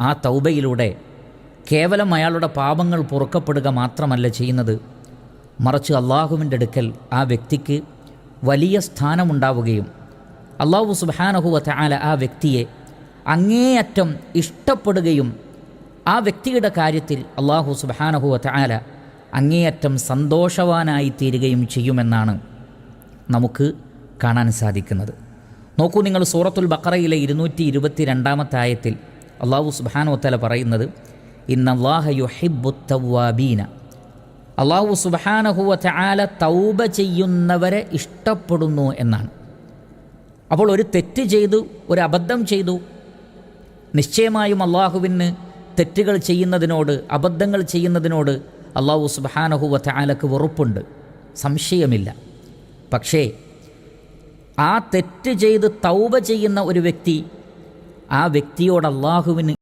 ആ തൗബയിലൂടെ കേവലം അയാളുടെ പാപങ്ങൾ പൊറുക്കപ്പെടുക മാത്രമല്ല ചെയ്യുന്നത്. മറിച്ച് അള്ളാഹുവിന്റെ അടുക്കൽ ആ വ്യക്തിക്ക് വലിയ സ്ഥാനമുണ്ടാവുകയും അള്ളാഹു സുബാനഹുവത്തെ ആല ആ വ്യക്തിയെ അങ്ങേയറ്റം ഇഷ്ടപ്പെടുകയും ആ വ്യക്തിയുടെ കാര്യത്തിൽ അള്ളാഹു സുബാനഹുവത്തെ ആല അങ്ങേയറ്റം സന്തോഷവാനായി തീരുകയും ചെയ്യുമെന്നാണ് നമുക്ക് കാണാൻ സാധിക്കുന്നത്. നോക്കൂ നിങ്ങൾ സൂറത്തുൽ ബക്കറയിലെ ഇരുന്നൂറ്റി ഇരുപത്തി രണ്ടാമത്തെ ആയത്തിൽ അള്ളാഹു സുബാനോത്തല പറയുന്നത് ഇന്നല്ലാഹയുഹിബുത്തവാബീന അള്ളാഹു സുബാനഹുവ ആല തൗബ ചെയ്യുന്നവരെ ഇഷ്ടപ്പെടുന്നു എന്നാണ്. അപ്പോൾ ഒരു തെറ്റ് ചെയ്തു ഒരു അബദ്ധം ചെയ്തു നിശ്ചയമായും അള്ളാഹുവിന് തെറ്റുകൾ ചെയ്യുന്നതിനോട് അബദ്ധങ്ങൾ ചെയ്യുന്നതിനോട് അള്ളാഹു സുബാനഹുവ ആലക്ക് വെറുപ്പുണ്ട്. സംശയമില്ല. പക്ഷേ ആ തെറ്റ് ചെയ്ത് തൗബ ചെയ്യുന്ന ഒരു വ്യക്തി ആ വ്യക്തിയോട് അള്ളാഹുവിന്